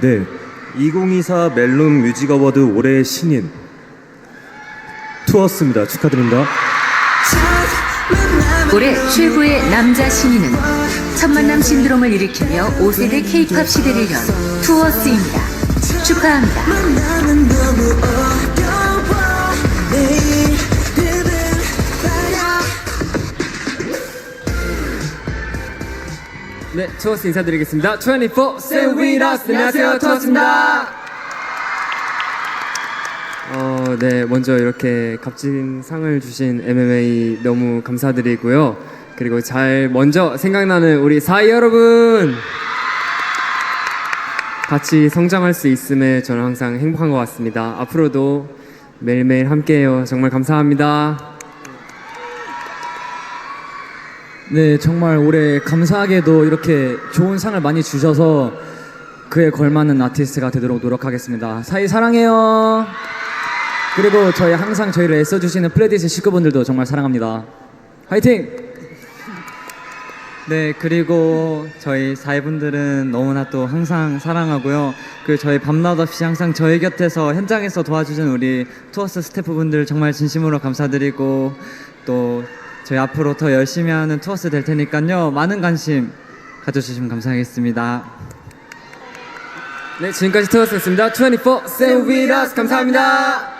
네, 2024 멜론 뮤직 어워드 올해의 신인 투어스입니다. 축하드립니다. 올해 최고의 남자 신인은 첫 만남 신드롬을 일으키며 5세대 K-팝 시대를 연 투어스입니다. 축하합니다. 네, 투어스 인사드리겠습니다. 24 Stay With Us. 안녕하세요, 투어스입니다. 어, 네, 먼저 이렇게 값진 상을 주신 MMA 너무 감사드리고요. 그리고 잘 먼저 생각나는 우리 사이 여러분. 같이 성장할 수 있음에 저는 항상 행복한 것 같습니다. 앞으로도 매일매일 함께해요. 정말 감사합니다. 네, 정말 올해 감사하게도 이렇게 좋은 상을 많이 주셔서 그에 걸맞는 아티스트가 되도록 노력하겠습니다. 사이 사랑해요. 그리고 저희 항상 저희를 애써주시는 플레디스 식구분들도 정말 사랑합니다. 화이팅! 네, 그리고 저희 사회분들은 너무나 또 항상 사랑하고요. 그 저희 밤낮 없이 항상 저희 곁에서 현장에서 도와주신 우리 투어스 스태프분들 정말 진심으로 감사드리고 또 저희 앞으로 더 열심히 하는 투어스 될 테니까요. 많은 관심 가져주시면 감사하겠습니다. 네, 지금까지 투어스였습니다. 24 Stay With Us. 감사합니다.